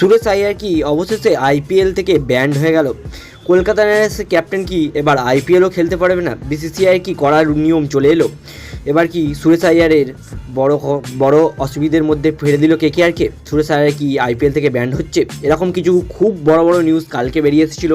সুরেশ আইয়ার কি। অবশেষে আইপিএল থেকে ব্যান্ড হয়ে গেল। কলকাতা নাইট ক্যাপ্টেন কি এবার আইপিএলও খেলতে পারবে না? বিসিসিআই কি করার নিয়ম চলে এলো? এবার কি সুরেশ আইয়ারের বড় বড় অসুবিধের মধ্যে ফেলে দিল কে কে আরকে সুরেশ আইয়ার কি আইপিএল থেকে ব্যান্ড হচ্ছে? এরকম কিছু খুব বড় বড় নিউজ কালকে বেরিয়ে এসেছিল।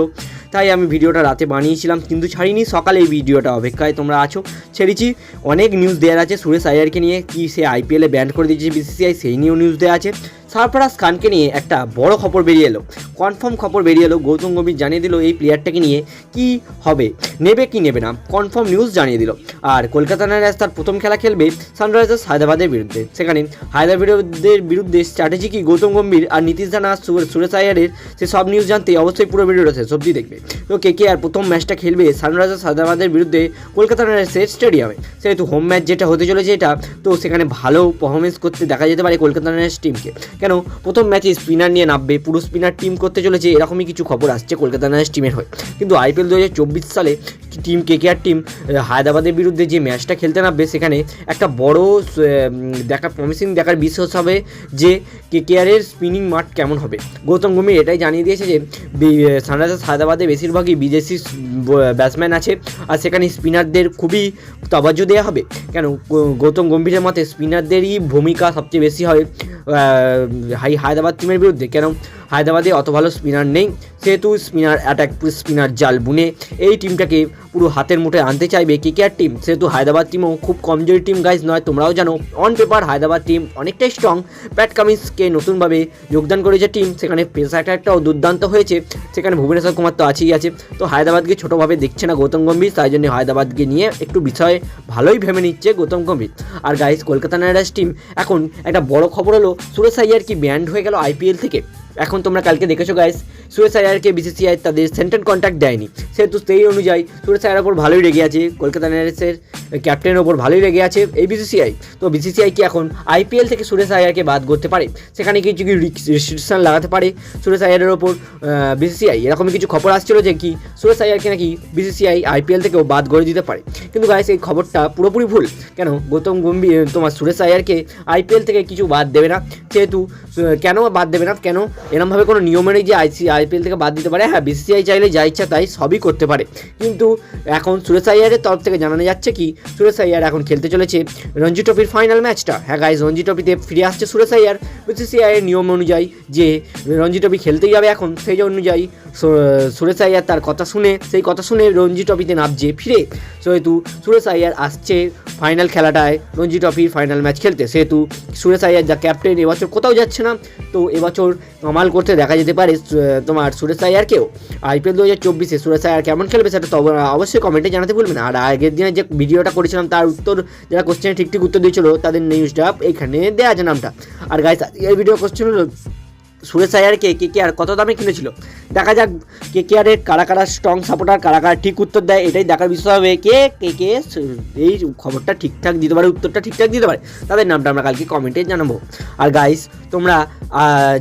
তাই আমি ভিডিওটা রাতে বানিয়েছিলাম, কিন্তু ছাড়িনি। সকালে এই ভিডিওটা অপেক্ষায় তোমরা আছো। ছেড়েছি। অনেক নিউজ দেওয়ার আছে সুরেশ আইয়ারকে নিয়ে। কি সে আইপিএলে ব্যান্ড করে দিয়েছে বিসিসিআই সেই নিয়েও নিউজ দেওয়া আছে। সারফরাজ খানকে নিয়ে একটা বড় খবর বেরিয়ে এলো। কনফার্ম খবর বেরিয়ে এলো, গৌতম গম্ভীর জানিয়ে দিল এই প্লেয়ারটাকে নিয়ে কি হবে, নেবে কি নেবে না, কনফার্ম নিউজ জানিয়ে দিল। আর কলকাতা নাইট রাইডার্স তার প্রথম খেলা খেলবে সানরাইজার্স হায়দ্রাবাদের বিরুদ্ধে। সেখানে হায়দ্রাবাদের বিরুদ্ধে স্ট্র্যাটেজি কি গৌতম গম্ভীর আর নীতিশ সুর- সুরেশ আয়ারের, সে সব নিউজ জানতে অবশ্যই পুরো ভিডিওটা শেষ অবধি দেখবে। তো কে কে আর প্রথম ম্যাচটা খেলবে সানরাইজার্স হায়দ্রাবাদের বিরুদ্ধে কলকাতা নাইট রাইডার্সের স্টেডিয়ামে সেহেতু হোম ম্যাচ যেটা হতে চলেছে এটা, তো সেখানে ভালো পারফরমেন্স করতে দেখা যেতে পারে কলকাতা নাইট রাইডার্স টিমকে কেন? প্রথম ম্যাচে স্পিনার নিয়ে নামবে, পুরো স্পিনার টিম করতে চলেছে, এরকমই কিছু খবর আসছে কলকাতা নাইট টিমের হয়ে। কিন্তু আইপিএল দু হাজার চব্বিশ সালে টিম কেকেআর টিম হায়দ্রাবাদের বিরুদ্ধে যে ম্যাচটা খেলতে নামবে, সেখানে একটা বড় দেখা প্রমিসিং দেখার বিশ্বাস হবে যে কেকেআরের স্পিনিং মাঠ কেমন হবে। গৌতম গম্ভীর এটাই জানিয়ে দিয়েছে যে সানরাইজার্স হায়দ্রাবাদে বেশিরভাগই বিদেশি ব্যাটসম্যান আছে, আর সেখানে স্পিনারদের খুবই তবাজ্য দেওয়া হবে। কেন গৌতম গম্ভীরের মতে স্পিনারদেরই ভূমিকা সবচেয়ে বেশি হয় হাই হায়দ্রাবাদ টিমের বিরুদ্ধে কেন হায়দ্রাবাদে অত ভালো স্পিনার নেই। সেহেতু স্পিনার অ্যাটাক স্পিনার জাল বুনে এই টিমটাকে পুরো হাতের মুঠে আনতে চাইবে কেকেআর টিম সেহেতু হায়দ্রাবাদ টিমও খুব কমজোরি টিম গাইজ নয়, তোমরাও জানো। অন পেপার হায়দ্রাবাদ টিম অনেকটাই স্ট্রং প্যাট কামিন্সকে নতুনভাবে যোগদান করেছে টিম সেখানে পেস অ্যাটাকটাও দুর্দান্ত হয়েছে। সেখানে ভুবনেশ্বর কুমার তো আছেই আছে। তো হায়দ্রাবাদকে ছোটোভাবে দেখছে না গৌতম গম্ভীর, তাই জন্য হায়দ্রাবাদকে নিয়ে একটু বিষয়ে ভালোই ভেবে নিচ্ছে গৌতম গম্ভীর। আর guys Kolkata knight riders team এখন একটা বড় খবর হলো, সুরেশ আইয়ার কি ব্যান্ড হয়ে গেল আইপিএল থেকে? এখন তোমরা কালকে দেখেছ গাইস সুরেশ আয়ারকে বিসিসিআই তাদের সেন্ট্রাল কন্ট্যাক্ট দেয়নি। সেহেতু সেই অনুযায়ী সুরেশ আয়ার ওপর ভালোই রেগে আছে, কলকাতা নাইট রাইডার্সের ক্যাপ্টেনের ওপর ভালোই রেগে আছে এই বিসিসিআই। তো বিসিসিআই কি এখন আইপিএল থেকে সুরেশ আয়ারকে বাদ করতে পারে? সেখানে কিছু কি রেস্ট্রিকশন লাগাতে পারে সুরেশ আয়ারের ওপর বিসিসিআই এরকমই কিছু খবর আসছিল যে কি সুরেশ আয়ারকে নাকি বিসিসিআই আইপিএল থেকেও বাদ করে দিতে পারে। কিন্তু গাইস এই খবরটা পুরোপুরি ভুল। কেন? গৌতম গম্ভীর তোমার সুরেশ আয়ারকে আইপিএল থেকে কিছু বাদ দেবে না। সেহেতু কেন বাদ দেবে না? কেন? এরমভাবে কোনো নিয়মে নেই যে আইসি আইপিএল থেকে বাদ দিতে পারে। হ্যাঁ বিসিসিআই চাইলে যা ইচ্ছা তাই সবই করতে পারে। কিন্তু এখন সুরেশ আইয়ারের তরফ থেকে জানানো যাচ্ছে কি, সুরেশ আইয়ার এখন খেলতে চলেছে রঞ্জি ট্রফির ফাইনাল ম্যাচটা হ্যাঁ গাইজ রঞ্জি ট্রফিতে ফিরে আসছে সুরেশ আইয়ার। বিসিসিআইয়ের নিয়ম অনুযায়ী যে রঞ্জি ট্রফি খেলতেই যাবে এখন, সেই অনুযায়ী সুরেশ আইয়ার তার কথা শুনে, সেই কথা শুনে রঞ্জি ট্রফিতে নামছে ফিরে। সেহেতু সুরেশ আইয়ার আসছে ফাইনাল খেলাটায় রঞ্জি ট্রফির ফাইনাল ম্যাচ খেলতে। সেহেতু সুরেশ আইয়ার যা ক্যাপ্টেন এবছর কোথাও যাচ্ছে না। তো এবছর কামাল করতে দেখা যেতে পারে তোমার সুরেশ আয়ারকেও আইপিএল দু হাজার চব্বিশে সুরেশ আয়ার কেমন খেলবে সেটা তো অবশ্যই কমেন্টে জানাতে ভুলবেন আর আগের দিনে যে ভিডিওটা করেছিলাম, তার উত্তর, যারা কোশ্চেনে ঠিক ঠিক উত্তর দিয়েছিল, তাদের নিউজটা এখানে দেওয়া আছে নামটা। আর গাইস এই ভিডিও কোশ্চেন হলো সুরেশ আয়ারকে কে কে আর কত দামে কিনেছিল? দেখা যাক কে কে আরের কারা কারা স্ট্রং সাপোর্টার কারা কারা ঠিক উত্তর দেয়, এটাই দেখার বিষয় হবে। কে কে কে এই খবরটা ঠিকঠাক দিতে পারে, উত্তরটা ঠিকঠাক দিতে পারে, তাদের নামটা আমরা কালকে কমেন্টে জানাব। আর গাইস তোমরা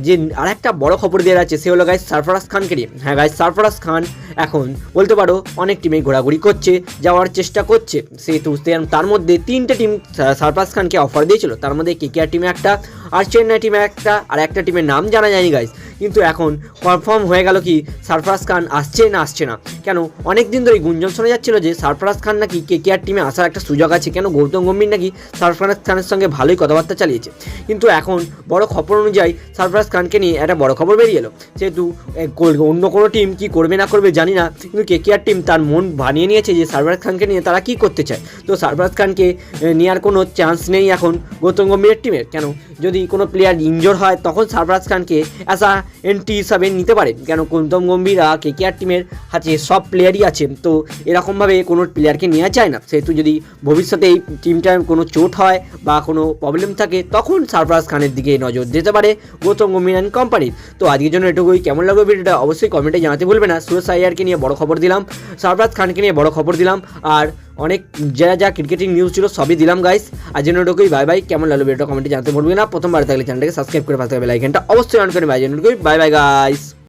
যে আর একটা বড় খবর দেওয়া আছে, সে হলো গাইস সারফরাজ খানকে নিয়ে। হ্যাঁ গাইস সারফরাজ খান এখন বলতে পারো অনেক টিমে ঘোরাঘুরি করছে, যাওয়ার চেষ্টা করছে। সেহেতু তার মধ্যে তিনটে টিম সারফরাজ খানকে অফার দিয়েছিল, তার মধ্যে কে কে আর টিমে একটা, আর চেন্নাই টিমে একটা, আর একটা টিমের নাম জানা যায়নি গাইজ কিন্তু এখন কনফার্ম হয়ে গেল কি সারফরাজ খান আসছে না আসছে না। কেন? অনেক দিন ধরে গুঞ্জন শোনা যাচ্ছিল যে সারফরাজ খান নাকি কেকেআর টিমে আসার একটা সুযোগ আছে। কেন? গৌতম গম্ভীর নাকি সারফরাজ খানের সঙ্গে ভালোই কথাবার্তা চালিয়েছে। কিন্তু এখন বড় খবর অনুযায়ী সারফরাজ খানকে নিয়ে একটা বড় খবর বেরিয়ে এলো। যেহেতু অন্য কোনো টিম কি করবে না করবে জানি না, কিন্তু কেকেআর টিম তার মন বানিয়ে নিয়েছে যে সারফরাজ খানকে নিয়ে তারা কি করতে চায়। তো সারফরাজ খানকে নেওয়ার কোনো চান্স নেই এখন গৌতম গম্ভীরের টিমের কেন? যদি কোনো প্লেয়ার ইনজোর হয়, তখন সারফরাজ খানকে অ্যাজ আ এন্ট্রি হিসাবে নিতে পারে। কেন? গৌতম গম্ভীর আর টিমের হাতে সব প্লেয়ারই আছে, তো এরকমভাবে কোনো প্লেয়ারকে নেওয়া যায় না। সেহেতু যদি ভবিষ্যতে এই টিমটার কোনো চোট হয় বা কোনো প্রবলেম থাকে, তখন সারফরাজ খানের দিকে নজর দিতে পারে গৌতম গম্ভীর অ্যান্ড কোম্পানির তো আজকের জন্য এটুকুই। কেমন লাগবে ভিডিওটা অবশ্যই কমেন্টে জানাতে ভুলবে না। সুরেশ আইয়ারকে নিয়ে বড় খবর দিলাম, সারফরাজ খানকে নিয়ে বড় খবর দিলাম, আর অনেক যা যা ক্রিকেটিং নিউজ ছিল সবই দিলাম গাইস আর জন্য এটুকুই। বাই বাই কেমন লাগল ভিডিওটা কমেন্টে জানাতে ভুলবে না। প্রথমবার থাকলে চ্যানেলটাকে সাবস্ক্রাইব করে পাশে বেল আইকনটা অবশ্যই অন করে বাই জন্য বাই বাই গাইস